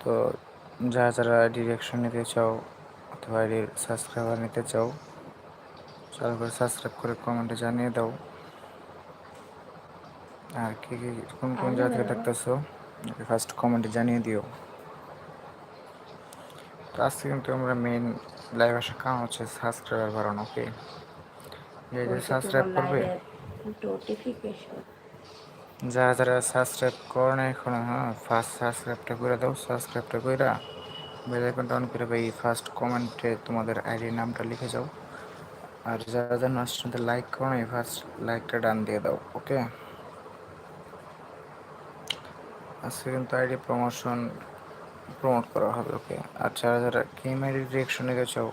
তো যারা যারা ডিরেকশন নিতে চাও অথবা আইডির সাবস্ক্রাইবার নিতে চাও চালু করে সাবস্ক্রাইব করে কমেন্টে জানিয়ে দাও। আর কি কি কোন কোন জায়গা থেকে দেখতেছো ফার্স্ট কমেন্টে জানিয়ে দিও। তো আজকে কিন্তু আমরা মেইন লাইভ আসার কারণ হচ্ছে সাবস্ক্রাইবার বাড়ানো ওকে যে সাবস্ক্রাইব করবে নোটিফিকেশন যারা যারা সাবস্ক্রাইব করে না এখনও হ্যাঁ ফার্স্ট সাবস্ক্রাইবটা করে দাও সাবস্ক্রাইবটা কইরা বেল আইকনটা অন করে এই ফার্স্ট কমেন্টে তোমাদের আইডির নামটা লিখে যাও। আর যারা যারা নাচটাতে লাইক করো না ফার্স্ট লাইকটা ডান দিয়ে দাও ওকে আজকে কিন্তু আইডি প্রমোশন প্রমোট করা হবে ওকে আর যারা যারা গেম আইডি রিয়েকশন চাও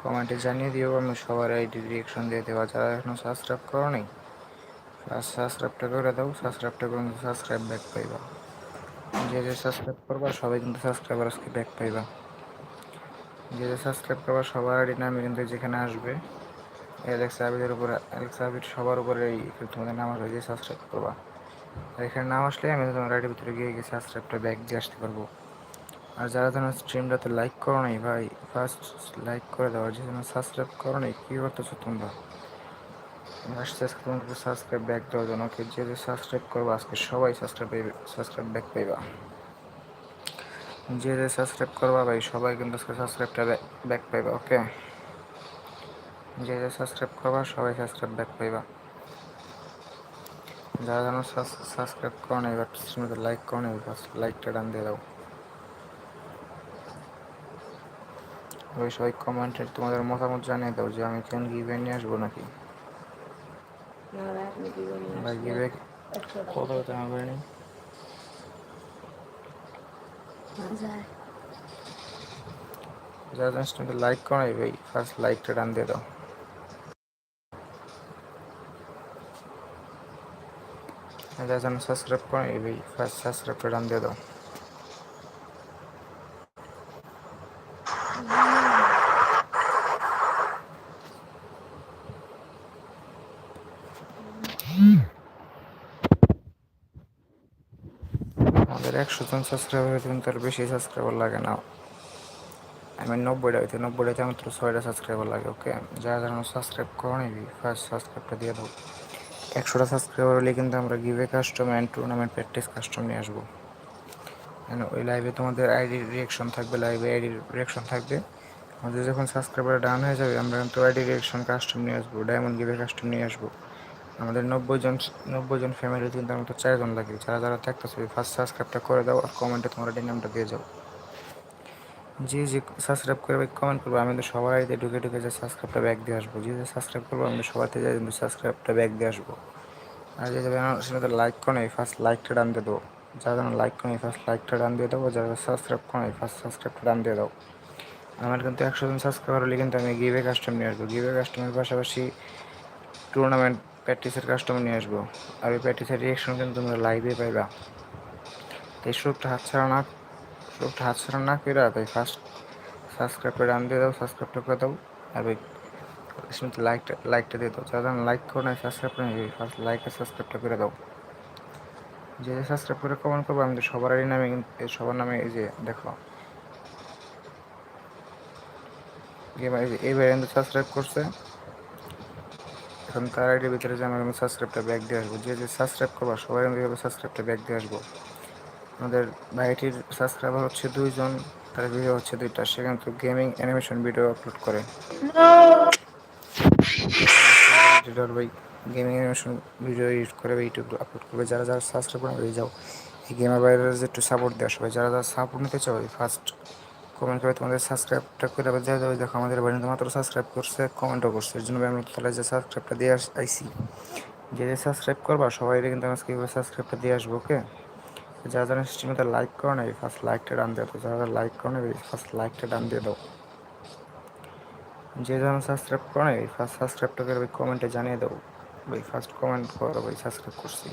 কমেন্টে জানিয়ে দিও, আমি সবার আইডি রিয়েকশন দিয়ে দেবো। যারা এখনও সাবস্ক্রাইব করো নি ফার্স্ট সাবস্ক্রাইবটা করে দাও সাবস্ক্রাইবটা করে সাবস্ক্রাইব ব্যাক পাইবা। যে যে সাবস্ক্রাইব করবা, সবাই কিন্তু সাবস্ক্রাইবার আজকে ব্যাক পাইবা। যে যে সাবস্ক্রাইব করবা, সবার আইডি নামে কিন্তু যেখানে আসবে। অ্যালেক্স আবিদের উপরে অ্যালেক্স আবির সবার উপরে এই তোমাদের নাম আসবে, যে সাবস্ক্রাইব করবা। আর এখানে নাম আসলে আমি তোমার আইডির ভিতরে গিয়ে গিয়ে সাবস্ক্রাইবটা ব্যাক দিয়ে আসতে পারব। আর যারা যেন স্ট্রিমটাতে লাইক করো নাই, ভাই ফার্স্ট লাইক করে দাও। আর যে যেন সাবস্ক্রাইব করো নাই, কী করতেছো তোমরা? আসছে আজকে তোমাকে সাবস্ক্রাইব ব্যাক দেওয়ার জন্য ওকে যে যে সাবস্ক্রাইব করব, আজকে সবাই সাবস্ক্রাইব সাবস্ক্রাইব ব্যাক পাইবা। যে যে সাবস্ক্রাইব করবা ভাই, সবাই কিন্তু আজকে সাবস্ক্রাইবটা ব্যাক পাইবা ওকে যে যে সাবস্ক্রাইব করবা, সবাই সাবস্ক্রাইব ব্যাক পাইবা। যারা যেন সাবস্ক্রাইব করো না এবার লাইক করো না লাইকটা ডান দিয়ে দাও। ওই সবাই কমেন্টে তোমাদের মতামত জানিয়ে দাও যে আমি কেন গিভে নিয়ে আসব নাকি? না ভাই আপনি কি বলেন ভাই গিভে কত হতে হবে নি যারা যেন স্ট্রিমে লাইক করো ভাই ফার্স্ট লাইকটা ডান দিয়ে দাও যারা সাবস্ক্রাইব করো ভাই ফার্স্ট সাবস্ক্রাইবটা ডান দিয়ে দাও আমাদের একশো জন সাবস্ক্রাইবার হইতে কিন্তু আর বেশি সাবস্ক্রাইবার লাগে না। আমি নব্বইটা হইতে নব্বইটাতে মাত্র ছয়টা সাবস্ক্রাইবার লাগে ওকে যারা যারা সাবস্ক্রাইব করো নিবি ফার্স্ট সাবস্ক্রাইবটা দিয়ে দাও। একশোটা সাবস্ক্রাইবার হলে কিন্তু আমরা giveaway custom and tournament practice custom নিয়ে আসব। ওই লাইভে তোমাদের আইডির রিয়েকশন থাকবে লাইভে আইডির রিয়েকশন থাকবে। আমাদের যখন সাবস্ক্রাইবার ডান হয়ে যাবে, আমরা কিন্তু আইডি রিয়েকশন কাস্টম নিয়ে আসব ডায়মন্ড গিভে কাস্টম নিয়ে আসব। আমাদের নব্বই জন নব্বই জন ফ্যামিলি কিন্তু আমার তো চারজন লাগে। যারা যারা থাকতে থাকতেছে ফার্স্ট সাবস্ক্রাইবটা করে দাও আর কমেন্টে তোমার আইডি নামটা দিয়ে যাও। যে যে সাবস্ক্রাইব করবে কমেন্ট করবে, আমি তো আইডিতে ঢুকে ঢুকে যে সাবস্ক্রাইবটা ব্যাক দিয়ে আসব। যে যে সাবস্ক্রাইব করব, আমি সবাইতে যাই কিন্তু সাবস্ক্রাইবটা ব্যাক দিয়ে আসব। আর যে যাবে সেটা লাইক করে ফার্স্ট লাইকটা ডান দিয়ে দেবো যারা যেন লাইক করে ফার্স্ট লাইকটা ডান দিয়ে দেবো যারা সাবস্ক্রাইব করে ফার্স্ট সাবস্ক্রাইবটা ডান দিয়ে দাও। আমার কিন্তু একশো জন সাবস্ক্রাইবার হলে কিন্তু আমি গিভে কাস্টম নিয়ে আসব। গিভে কাস্টমের পাশাপাশি টুর্নামেন্ট প্র্যাকটিসের কাস্টমার নিয়ে আসব। আর ওই প্র্যাকটিসের রিয়েকশন কিন্তু তোমরা লাইভে পাইবা। তো এই সুযোগটা হাতছাড়া না সুযোগটা হাতছাড়া না করে তাই ফার্স্ট সাবস্ক্রাইবটা ডান দিয়ে দাও সাবস্ক্রাইবটা করে দাও। আর ওই লাইকটা লাইকটা দিয়ে দাও। যারা লাইক করো না সাবস্ক্রাইব করে ফার্স্ট লাইক আর সাবস্ক্রাইবটা করে দাও। যে যে সাবস্ক্রাইব করে কমেন্ট করব, আমি তো সবারই নামে কিন্তু সবার নামে এই যে দেখো। এবার কিন্তু সাবস্ক্রাইব করছে। এখন তার আইডির ভিতরে যে আমরা সাবস্ক্রাইবটা ব্যাক দিয়ে আসব, যে যে সাবস্ক্রাইব করব, সবাই আমি সাবস্ক্রাইবটা ব্যাক দিয়ে আসব। আমাদের ভাইটির সাবস্ক্রাইবার হচ্ছে দুইজন, তার ভিডিও হচ্ছে দুইটা, সে কিন্তু গেমিং অ্যানিমেশন ভিডিও আপলোড করে। গেমিং অ্যানিমেশন ভিডিও এডিট করে ইউটিউব আপলোড করবে। যারা যারা সাবস্ক্রাইব করে যাও। এই গেমার বাইরে যে একটু সাপোর্ট দেওয়া সবাই, যারা যারা সাপোর্ট নিতে চাও ফার্স্ট কমেন্ট করে তোমাদের সাবস্ক্রাইবটা করে দেবে যা যাবে দেখো, আমাদের বাড়িতে মাত্র সাবস্ক্রাইব করছে কমেন্টও করছে। এর জন্য আমরা তাহলে যে সাবস্ক্রাইবটা দিয়ে আইসি যে যে সাবস্ক্রাইব করবা, সবাই কিন্তু আজকে সাবস্ক্রাইবটা দিয়ে আসব, ওকে? যারা যারা স্ট্রিমে লাইক করো না ফার্স্ট লাইকটা ডান দিয়ে দাও। যারা যারা লাইক করো না ফার্স্ট লাইকটা ডান দিয়ে দাও। যে যারা সাবস্ক্রাইব করো না ফার্স্ট সাবস্ক্রাইবটা করে কমেন্টে জানিয়ে দাও। ভাই ফার্স্ট কমেন্ট করো, ভাই সাবস্ক্রাইব করছি।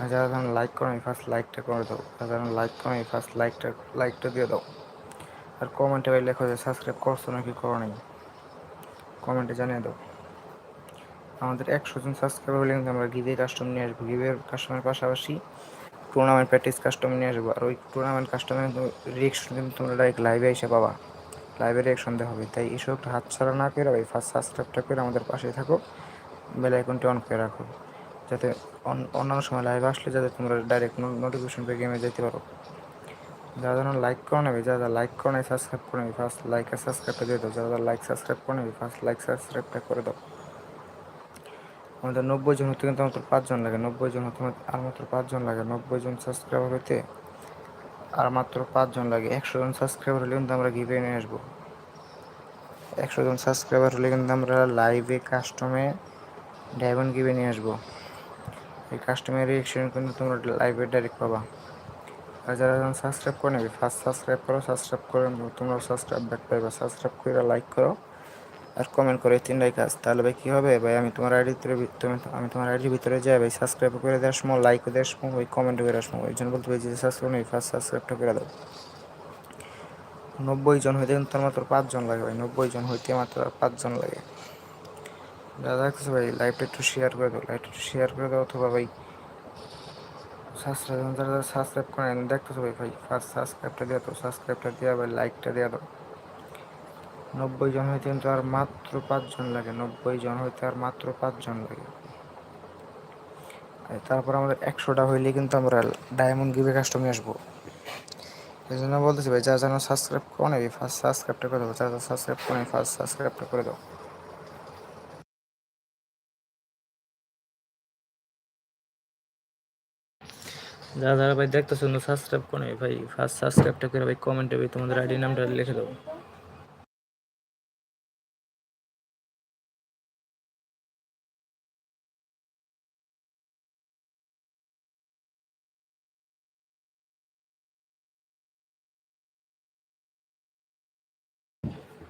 আর যারা যেন লাইক করো ফার্স্ট লাইকটা করে দাও। যারা লাইক করো ফার্স্ট লাইকটা লাইকটা দিয়ে দাও। আর কমেন্টে ভাই লেখো যে সাবস্ক্রাইব করছ নাকি করো কমেন্টে জানিয়ে দাও। আমাদের একশো জন সাবস্ক্রাইবার হলে কিন্তু আমরা গিভে কাস্টম নিয়ে আসব। গিভের কাস্টমারের পাশাপাশি টুর্নামেন্ট প্র্যাকটিস কাস্টম নিয়ে আসব। আর ওই টুর্নামেন্ট কাস্টমে রিয়েকশন কিন্তু তোমরা ডাইরেক্ট লাইভে এসে পাবা। লাইভে রিয়েকশন দেওয়া হবে তাই এসব একটা হাতছাড়া না করে ভাই ফার্স্ট সাবস্ক্রাইবটা করে আমাদের পাশে থাকো। বেল আইকনটি অন করে রাখো। যাতে অন- অন্যান্য সময় লাইভ আসলে যাতে তোমরা ডাইরেক্ট নোটিফিকেশন পেয়ে গেমে যেতে পারো। যারা যেন লাইক করে নেবে, যারা যারা লাইক করে নেবে সাবস্ক্রাইব করে নেবে ফার্স্ট লাইক আর সাবস্ক্রাইবটা দিয়ে দাও। যারা যারা লাইক সাবস্ক্রাইব করে নেবে ফার্স্ট লাইক সাবস্ক্রাইবটা করে দাও। আমাদের নব্বই জন হতে কিন্তু মাত্র পাঁচজন লাগে। নব্বই জন হতে আর মাত্র পাঁচজন লাগে। নব্বই জন সাবস্ক্রাইবার হতে আর মাত্র পাঁচজন লাগে। একশো জন সাবস্ক্রাইবার হলে কিন্তু আমরা গিভে নিয়ে আসব। একশো জন সাবস্ক্রাইবার হলে কিন্তু আমরা লাইভে কাস্টমে ডায়মন্ড গিভে নিয়ে আসব। এই কাস্টমার রিয়েকশন কিন্তু তোমরা লাইভে ডাইরেক্ট পাবা। আর যারা যেন সাবস্ক্রাইব করে নেবে ফার্স্ট সাবস্ক্রাইব করো সাবস্ক্রাইব করে তোমরা সাবস্ক্রাইব ব্যাক পাইবা। সাবস্ক্রাইব করে লাইক করো আর কমেন্ট করে তিনটাই কাজ। তাহলে ভাই কী হবে? ভাই, আমি তোমার আইডির ভিতরে তুমি আমি তোমার আইডির ভিতরে যাই ভাই। সাবস্ক্রাইব করে দেওয়ার সময় লাইক দেওয়ার সময়, ওই কমেন্ট করে সময়। ওই জন্য বলতে যে সাবস্ক্রাইব নেই ফার্স্ট সাবস্ক্রাইবটা করে দাও। নব্বই জন হইতে কিন্তু তার মাত্র পাঁচজন লাগে ভাই। নব্বই জন হইতে মাত্র পাঁচজন লাগে। দেখতেছো ভাই লাইভটা একটু শেয়ার করে দাও। লাইভটা একটু শেয়ার করে দাও অথবা ভাই সাবস্ক্রাইব যারা যারা সাবস্ক্রাইব করে আমি দেখতেছো ভাই ফার্স্ট সাবস্ক্রাইবটা দিয়ে দাও সাবস্ক্রাইবটা দিয়ে ভাই লাইকটা দিয়ে দাও। নব্বই জন হইতে কিন্তু আর মাত্র পাঁচজন লাগে, নব্বই জন হইতে আর মাত্র পাঁচজন লাগে। তারপর আমাদের একশোটা হইলে কিন্তু আমরা ডায়মন্ড গিভে কাস্টমে আসব। এই জন্য বলতেছি ভাই, যারা যেন সাবস্ক্রাইব করে ফার্স্ট সাবস্ক্রাইবটা করে দেবো যারা যারা সাবস্ক্রাইব করে নেবে ফার্স্ট সাবস্ক্রাইবটা করে দাও। যারা যারা ভাই দেখতেছো সাবস্ক্রাইব করে ভাই। ফার্স্ট সাবস্ক্রাইবটা করে ভাই কমেন্টে ভাই তোমাদের আইডি নামটা লিখে দাও।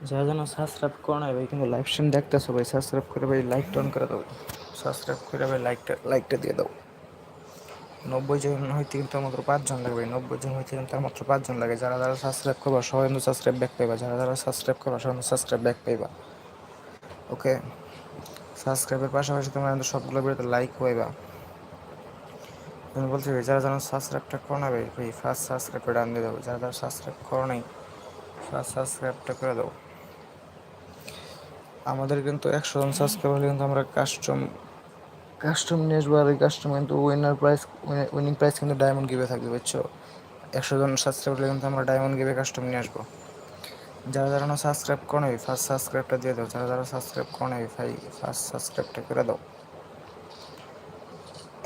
যারা যেন সাবস্ক্রাইব করে নেয় ভাই, কিন্তু লাইভ স্ট্রিম দেখতেছো ভাই সাবস্ক্রাইব করে ভাই লাইক টন করে দাও। সাবস্ক্রাইব করে ভাই লাইকটা লাইকটা দিয়ে দাও। নব্বই জন হইতে কিন্তু মাত্র পাঁচজন লাগবে। নব্বই জন হইতে কিন্তু মাত্র পাঁচজন লাগে। যারা যারা সাবস্ক্রাইব করবা, সবাই কিন্তু সাবস্ক্রাইব ব্যাক পাইবা। যারা যারা সাবস্ক্রাইব করবা, সবাই সাবস্ক্রাইব ব্যাক পাইবা। ওকে সাবস্ক্রাইবের পাশাপাশি তোমরা কিন্তু সবগুলো বেরোতে লাইক পাইবা। তুমি বলছি যারা যারা সাবস্ক্রাইবটা করো না ভাই ভাই ফার্স্ট সাবস্ক্রাইবটা ডান দিয়ে দেবো যারা যারা সাবস্ক্রাইব করো নাই ফার্স্ট সাবস্ক্রাইবটা করে দেবো আমাদের কিন্তু একশো জন সাবস্ক্রাইব হলে কিন্তু আমরা কাস্টম কাস্টম আসব আর কাস্টম কিন্তু উইনার প্রাইস উইনিং প্রাইস কিন্তু ডায়মন্ড গিভে থাকবে, বুঝছ? একশো জন সাবস্ক্রাইব হলে কিন্তু আমরা ডায়মন্ড গিভে কাস্টম নিয়ে আসব। যারা যারা না সাবস্ক্রাইব করে নেবে ফার্স্ট সাবস্ক্রাইবটা দিয়ে দাও। যারা যারা সাবস্ক্রাইব করে ভাই ফার্স্ট সাবস্ক্রাইবটা করে দাও।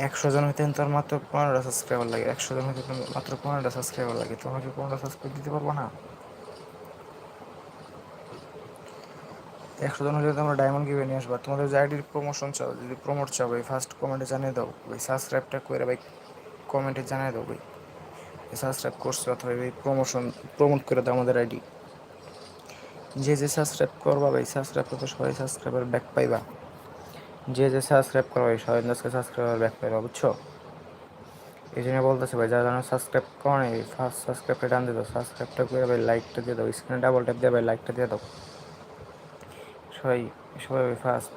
একশো জন হইতে কিন্তু মাত্র পনেরোটা সাবস্ক্রাইবার লাগে। একশো জন হইতে মাত্র পনেরোটা সাবস্ক্রাইবার লাগে। তোমাকে পনেরোটা সাবস্ক্রাইব দিতে পারব না? একশো জন হলে তোমরা ডায়মন্ড গিভে নিয়ে আসবা। তোমাদের যে আইডির প্রমোশন চাও, যদি প্রমোট চাও, ভাই ফার্স্ট কমেন্টে জানিয়ে দাও। ভাই সাবস্ক্রাইবটা করে ভাই কমেন্টে জানিয়ে দাও, ভাই। সাবস্ক্রাইব করছ অথবা ভাই প্রমোশন প্রমোট করে দাও আমাদের আইডি যে যে সাবস্ক্রাইব করবা, ভাই সাবস্ক্রাইব করতে সবাই সাবস্ক্রাইবার ব্যাক পাইবা। যে যে সাবস্ক্রাইব করবা, ভাই, সবাই আজকে সাবস্ক্রাইবার ব্যাক পাইবা, বুঝছ? এই জন্য বলতেছে, ভাই, যারা যেন সাবস্ক্রাইব করে ফার্স্ট সাবস্ক্রাইবটা ডান দিয়ে দাও। সাবস্ক্রাইবটা করে ভাই লাইকটা দিয়ে দাও। স্ক্রিনে ডাবল ট্যাপ দিয়ে, ভাই লাইকটা দিয়ে দাও। সবাই সবাই ফার্স্ট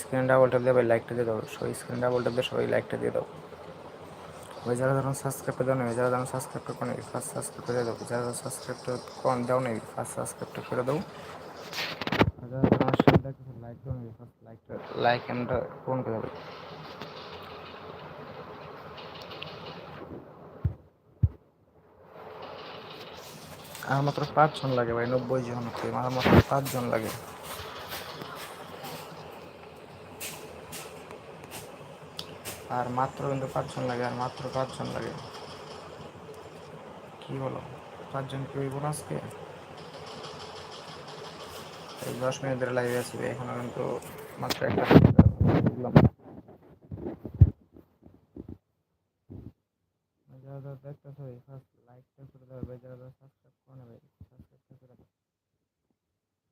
স্ক্রিন ডাবল দিয়ে লাইকটা দিয়ে দাও। সবাই স্ক্রিন ডাবল দিয়ে সবাই লাইকটা দিয়ে দাও। ওই যারা যারা সাবস্ক্রাইবটা দেওয়া নেবে যারা ধরুন সাবস্ক্রাইবটা করে নেই ফার্স্ট সাবস্ক্রাইবটা দিয়ে দাও। যারা সাবস্ক্রাইবটা কম দেওয়া নেই ফার্স্ট সাবস্ক্রাইবটা করে দাও। যারা আমার সাথে লাইক দেওয়া নেবে ফার্স্ট লাইকটা লাইক এমনটা পূরণ করে দেবে আর মাত্র পাঁচজন লাগে ভাই, নব্বই জন আর মাত্র পাঁচজন লাগে। আর মাত্র কিন্তু পাঁচজন লাগে আর মাত্র পাঁচজন লাগে। কি বলো পাঁচজন কি হইব না আজকে? এই দশ মিনিট ধরে লাইভে ভাই, এখনও কিন্তু মাত্র একটা বুঝলাম ফার্স্ট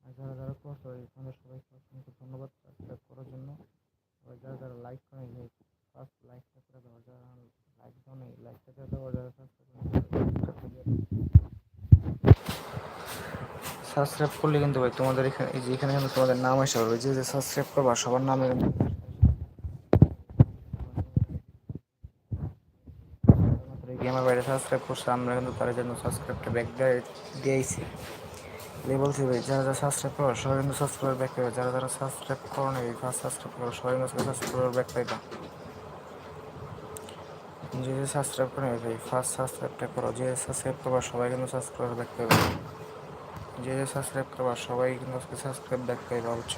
আর যারা ধন্যবাদ সাবস্ক্রাইব করার জন্য। যারা যারা লাইক করে ফার্স্ট লাইকটা করে যারা লাইক দাও নেই লাইকটা করে। সাবস্ক্রাইব করলে কিন্তু ভাই তোমাদের এখানে, এই যে এখানে কিন্তু তোমাদের নাম এসে হবে যে যে সাবস্ক্রাইব করবা, সবার নামে মাত্র সাবস্ক্রাইব করছে, আমরা কিন্তু তার জন্য সাবস্ক্রাইবটা ব্যাক দিয়েছি। দিয়ে বলছি ভাই, যারা যারা সাবস্ক্রাইব করো, সবাই কিন্তু সাবস্ক্রাইব ব্যাক পাবে যারা যারা সাবস্ক্রাইব করো না এই ফার্স্ট সাবস্ক্রাইব করো, সবাই কিন্তু সাবস্ক্রাইব ব্যাক পাইবা। যে সাবস্ক্রাইব করে ভাই ফার্স্ট সাবস্ক্রাইবটা করো। যে সাবস্ক্রাইব করবা, সবাই কিন্তু সাবস্ক্রাইব দেখতে পাবে। যে যে সাবস্ক্রাইব করবা, সবাই কিন্তু সাবস্ক্রাইব দেখতে পাবে, বুঝছ?